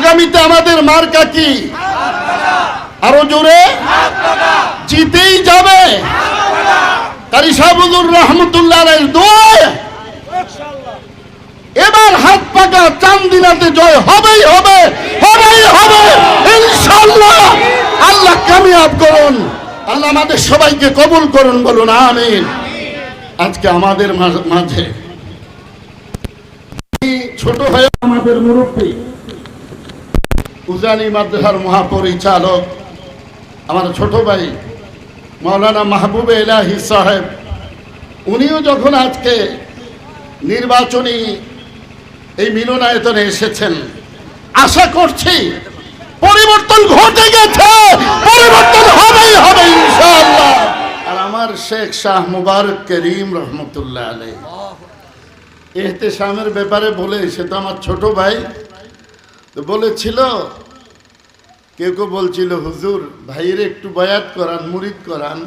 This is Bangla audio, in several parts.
আগামীতে আমাদের মার্কা কি? আরও জোরে? জিতেই যাবে। এবার হাত পাকা চান্দিনাতে জয় হবেই হবে হবেই হবে, ইনশাআল্লাহ। আল্লাহ কামিয়াব করুন। আল্লাহ আমাদের সবাইকে কবুল করুন, বলুন আমিন। আজকে আমাদের মাঝে। ছোট হয়ে আমাদের মুরব্বী। উজানি মাদ্রাসার মহাপরিচালক আমার ছোট ভাই মৌলানা মাহবুব এলাহি সাহেব, উনিও যখন আজকে নির্বাচনী এই মিলনায়তনে এসেছেন, আশা করছি পরিবর্তন ঘটে গেছে, পরিবর্তন হবেই হবে ইনশাআল্লাহ। আর আমার শেখ শাহ মুবারক করিম রহমতুল্লাহ আলাই এহতেশামের ব্যাপারে বলে, সে তো আমার ছোট ভাই তো বলেছিল কেউ কেউ বলছিল হুজুর ভাইয়ের একটু বয়াত করান মুরিদ করান।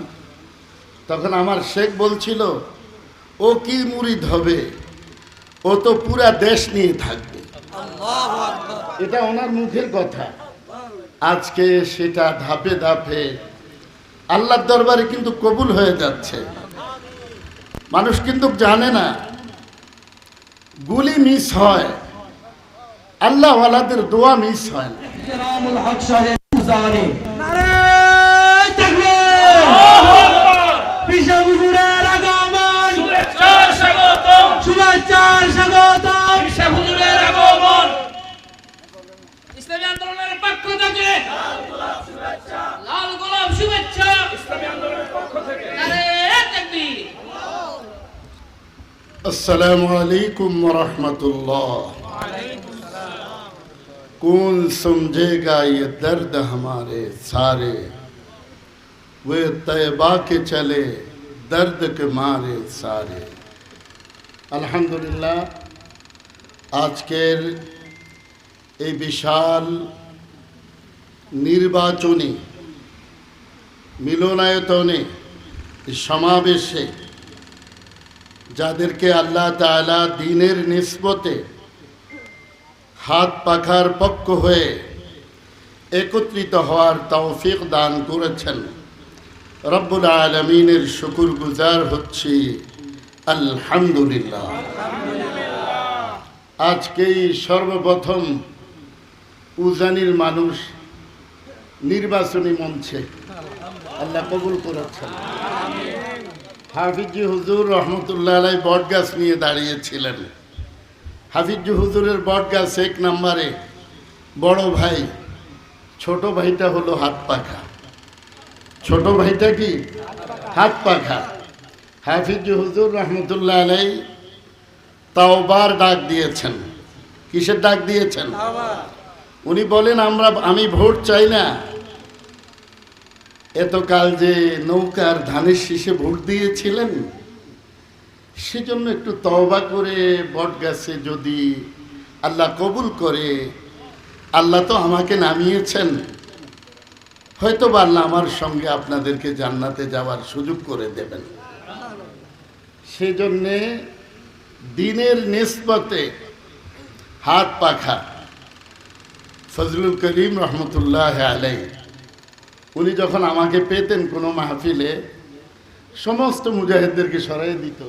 তখন আমার শেখ বলছিল ও কি মুরিদ হবে? ও তো পুরা দেশ নিয়ে থাকবে। এটা ওনার মুখের কথা। আজকে সেটা ধাপে ধাপে আল্লাহর দরবারে কিন্তু কবুল হয়ে যাচ্ছে। মানুষ কিন্তু জানে না গুলি মিস হয়। আল্লাহ ওয়ালাদের দোয়া মিস হয় না। আসসালামু আলাইকুম রহমতুল্লাহ। कौन समझेगा ये दर्द हमारे सारे वे तैबा के चले दर्द के मारे सारे আলহামদুলিল্লাহ আজকের এই বিশাল নির্বাচনী মিলনায়তনে এই সমাবেশে যাদেরকে আল্লাহ তাআলা দিনের নিসবতে হাত পাখার পক্ষ হয়ে একত্রিত হওয়ার তৌফিক দান করেছেন। রব্বুল আলমিনের শুকুর গুজার হচ্ছি। আলহামদুলিল্লাহ। আজকেই সর্বপ্রথম উজানির মানুষ নির্বাচনী মঞ্চে আল্লাহ কবুল করেছেন। হাফিজি হুজুর রহমতুল্লাহ বটগাছ নিয়ে দাঁড়িয়েছিলেন। হাফিজি হুজুরের বটগাছ এক নম্বরে বড় ভাই, ছোট ভাইটা হলো হাত পাখা। ছোট ভাইটা কি? হাত পাখা। হাফিজ হুজুর রহমতুল্লাহ আলাই তাওবার ডাক দিয়েছেন। কিসের ডাক দিয়েছেন? উনি বলেন, আমরা, আমি ভোট চাই না। এতকাল যে নৌকার ধানের শীষে ভোট দিয়েছিলেন সেজন্য একটু তওবা করে বট গাছে যদি আল্লাহ কবুল করে, আল্লাহ তো আমাকে নামিয়েছেন। হয়তো বা আল্লাহ আমার সঙ্গে আপনাদেরকে জান্নাতে যাওয়ার সুযোগ করে দেবেন। সেজন্যে দিনের নিসবতে হাত পাখা। ফজলুল করিম রহমতুল্লাহ আলাই উনি যখন আমাকে পেতেন কোনো মাহফিলে, সমস্ত মুজাহিদদেরকে সরাই দিত।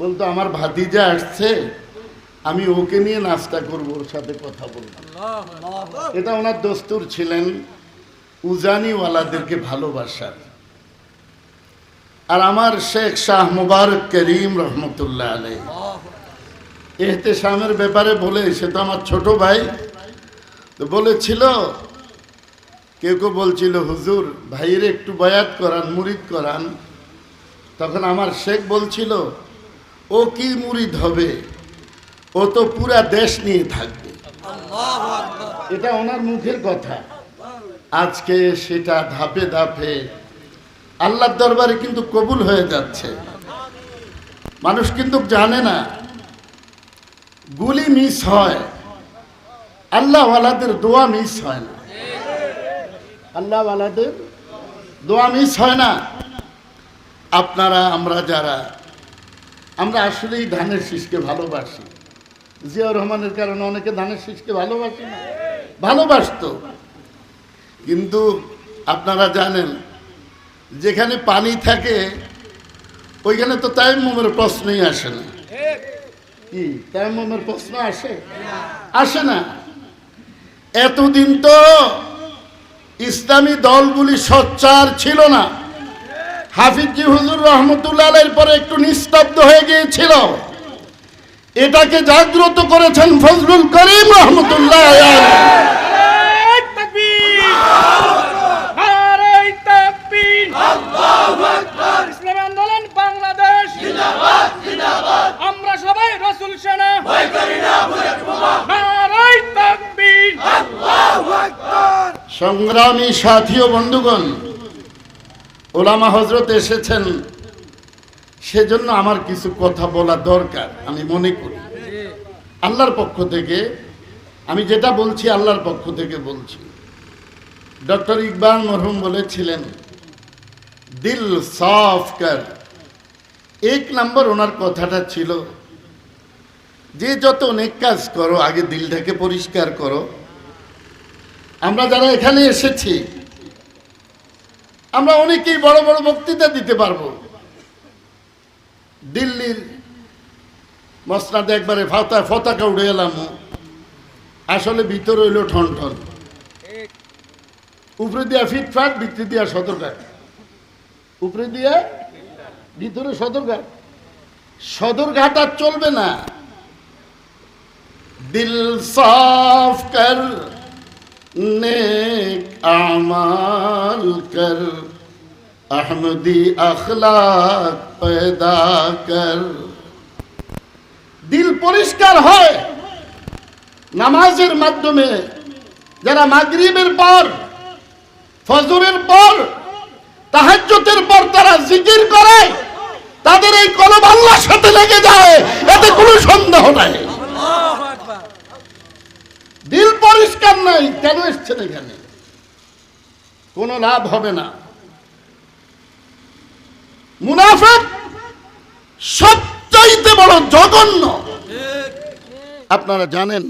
বলতো, আমার ভাতিজা আসছে, আমি ওকে নিয়ে নাস্তা করব, ওর সাথে কথা বলব। এটা ওনার দস্তুর ছিলেন, উজানিওয়ালাদেরকে ভালোবাসার। আর আমার শেখ শাহ মুবারক করিম রহমতুল্লাহ আলাই এহতেশামের ব্যাপারে বলে, সে তো আমার ছোট ভাই, তো বলেছিল, কেউ কেউ বলছিল, হুজুর, ভাইয়ের একটু বয়াত করান, মুরিদ করান। তখন আমার শেখ বলছিল ও কি মুরিদ হবে? ও তো পুরা দেশ নিয়ে থাকবে। এটা ওনার মুখের কথা। আজকে সেটা ধাপে ধাপে আল্লাহর দরবারে কিন্তু কবুল হয়ে যাচ্ছে। মানুষ কিন্তু জানে না গুলি মিস হয় আল্লাহওয়ালাদের দোয়া মিস হয় না। আল্লাহওয়ালাদের দোয়া মিস হয় না। আপনারা আমরা যারা আমরা আসলেই ধানের শীষকে ভালোবাসি। জিয়াউর রহমানের কারণে অনেকে ধানের শীষকে ভালোবাসি না। ভালোবাসতো। কিন্তু আপনারা জানেন, যেখানে পানি থাকে, ওইখানে তো তাইমুমের প্রশ্নই আসে না। কি তাইমুমের প্রশ্ন আসে? আসে না। এতদিন তো ইসলামী দলগুলি সচ্চার ছিল না। হাফিজি হুজুর রহমতুল্লাহ আলাইহির পরে একটু নিস্তব্ধ হয়ে গিয়েছিল। এটাকে জাগ্রত করেছেন ফজলুল করিম রহমতুল্লাহ আলাইহি। ইসলামী আন্দোলন বাংলাদেশ। আমরা সবাই রসুল সেনা। নারাই তাকবীর। সংগ্রামী সাথী ও বন্ধুগণ ওলামা হজরত এসেছেন, সেজন্য আমার কিছু কথা বলা দরকার, আমি মনে করি। আল্লাহর পক্ষ থেকে, আমি যেটা বলছি আল্লাহর পক্ষ থেকে বলছি। ডক্টর ইকবাল মরহুম বলেছিলেন, দিল সাফ কর। এক নম্বর ওনার কথাটা ছিল, যে যত অনেক কাজ করো, আগে দিলটাকে পরিষ্কার করো। আমরা যারা এখানে এসেছি আমরা অনেকেই বড় বড় বক্তৃতা দিতে পারব। দিল্লির মসনাদে একবারে ফাতা, ফতাকা উড়ে এলাম। আসলে ভিতর হইল ঠন ঠন উপরে দিয়া ফিটফাট ভিতরে দিয়া সদরঘাট। উপরে দিয়া ভিতরে সদরঘাট। সদরঘাট আর চলবে না। দিল সাফ কর, নেক আমার कर अहमदी अखलाक पैदा कर দিল পরিষ্কার হয় নামাজের মাধ্যমে যারা মাগরিবের পর ফজরের পর তাহাজ্জুদের পর তারা জিকির করে তাদের এই কলম আল্লাহর সাথে লেগে যায় এতে কোনো সন্দেহ নাই দিল পরিষ্কার নাই কেন এসছেন এখানে কোনো লাভ হবে না। মুনাফেক সবচাইতে বড় জঘন্য। আপনারা জানেন,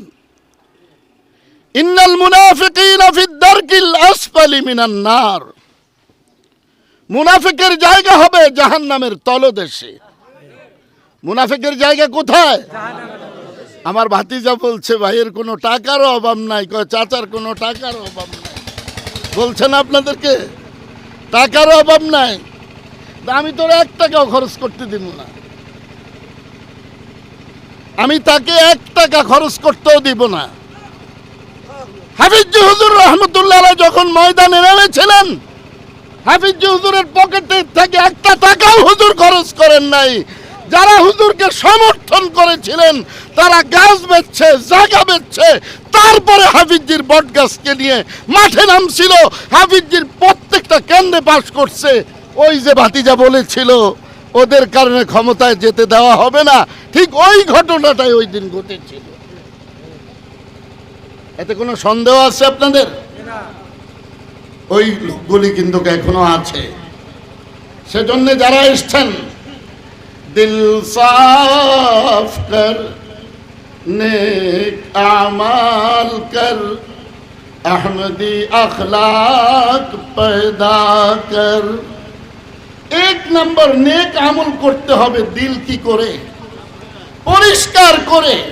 ইন্নাল মুনাফিকিনা ফি দারকিল আসফালি মিনান নার। মুনাফিকের জায়গা হবে জাহান্নামের তলদেশে। মুনাফিকের জায়গা কোথায়? আমার ভাতিজা বলছে, ভাইয়ের কোনো টাকারও অভাব নাই। চাচার কোনো টাকার অভাব নাই। বলছেন আপনাদেরকে টাকারও অভাব নাই। আমি তোর এক টাকাও খরচ করতে দিব না। আমি তাকে এক টাকা খরচ করতেও দিব না। হাফিজ হুজুর রহমতুল্লাহ যখন ময়দানে নেমেছিলেন, হাফিজ হুজুরের পকেটে থেকে একটা টাকাও হুজুর খরচ করেন নাই। যারা হুজুরকে সমর্থন করেছিলেন, তারা গাছ বেচছে, জায়গা বেচছে। তারপরে হাফিজির বট গাছকে নিয়ে মাঠে নামছিল। হাফিজির প্রত্যেকটা কেন্দ্রে পাশ করছে। ওই যে ভাতিজা বলেছিল, ওদের কারণে ক্ষমতায় যেতে দেওয়া হবে না। ঠিক ওই ঘটনাটাই ওই দিন ঘটেছিল। এতে কোনো সন্দেহ আছে আপনাদের? ওই লোকগুলি কিন্তু এখনও আছে। সেজন্য যারা এসছেন দিল সাফ কর, নেক আমাল কর, আহমদি আখলাক पैदा কর। এক নম্বর নেক আমল করতে হবে দিল কি করে? পরিষ্কার করে।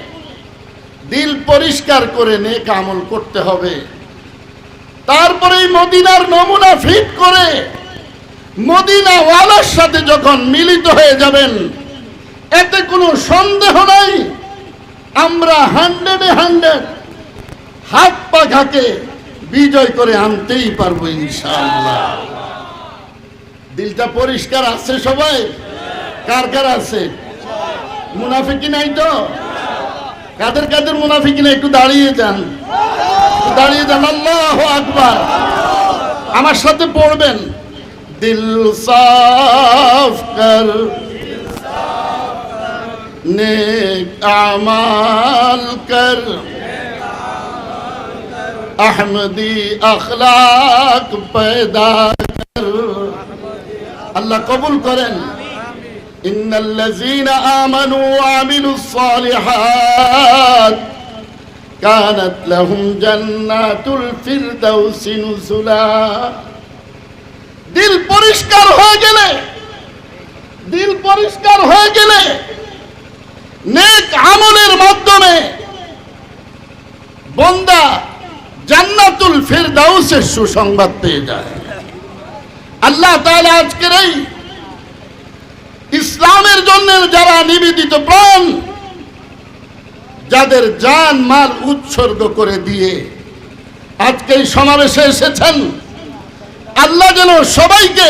দিল পরিষ্কার করে নেক আমল করতে হবে। তারপরে মদিনার নমুনা ফিট করে। মদিনা ওয়ালার সাথে যখন মিলিত হয়ে যাবেন, এতে কোনো সন্দেহ নাই। আমরা হান্ড্রেডে হান্ড্রেড হাত পাখাকে বিজয় করে আনতেই পারব ইনশাআল্লাহ। দিলটা পরিষ্কার আছে সবাই? কার কার আছে? মুনাফিকি নাই তো? কাদের কাদের মুনাফিকি নাই? একটু দাঁড়িয়ে যান। দাঁড়িয়ে যান। আল্লাহ আকবার। আমার সাথে পড়বেন। দিল সাফ কর নেক আমাল কর আহমদি আখলাক पैदा কর আল্লাহ কবুল করেন إن الذين آمنوا وعملوا الصالحات কানাত লাহুম জান্নাতুল ফিরদাউস নুজুলা দিল পরিষ্কার হয়ে গেলে, দিল পরিষ্কার হয়ে গেলে নেক আমলের মাধ্যমে বন্দা জান্নাতুল ফিরদাউসের সুসংবাদ পেয়ে যায়। আল্লাহ তাআলা আজকের এই ইসলামের জন্য যারা নিবেদিত প্রাণ, যাদের জান মাল উৎসর্গ করে দিয়ে আজকে এই সমাবেশে এসেছেন আল্লাহ যেন সবাইকে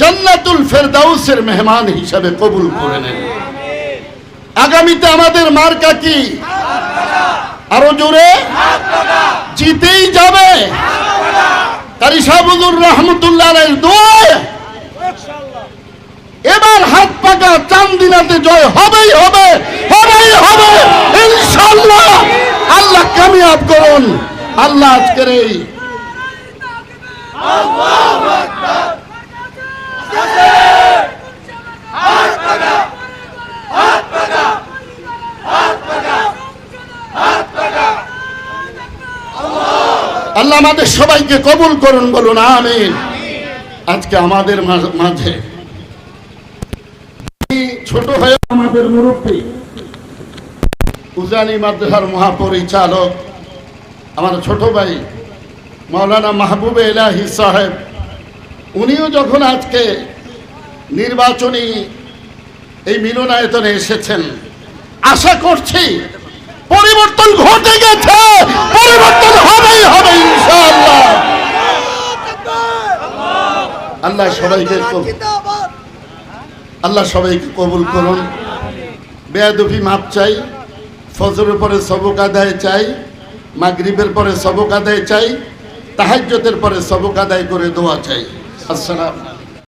জান্নাতুল ফেরদাউসের মেহমান হিসাবে কবুল করে নেন। আগামীতে আমাদের মার্কা কি? আরও জোরে? জিতেই যাবে। এবার হাত পাকা চান্দিনাতে জয় হবেই হবে হবেই হবে ইনশাল্লাহ আল্লাহ কামিয়াব করুন। আল্লাহ আজকের এই আল্লাহ আমাদের সবাইকে কবুল করুন, বলুন, আমিন। আজকে আমাদের মাঝে। ছোট হয়ে আমাদের মুরব্বী, উজানি মাদ্রাসার মহাপরিচালক, আমার ছোট ভাই মাওলানা মাহবুব এলাহি সাহেব, উনিও যখন আজকে নির্বাচনী এই মিলনায়তনে এসেছেন, আশা করছি পরিবর্তন ঘটে গেছে, পরিবর্তন হবেই হবে ইনশাআল্লাহ। আল্লাহ সবাইকে আল্লাহ সবাইকে কবুল করুন। বেয়াদফি মাপ চাই, ফজরের পরে সবক আদায় চাই, মাগরিবের পরে সবক আদায় চাই তাহাজ্যতের পরে সবক আদায় করে দোয়া চাই। আসসালাম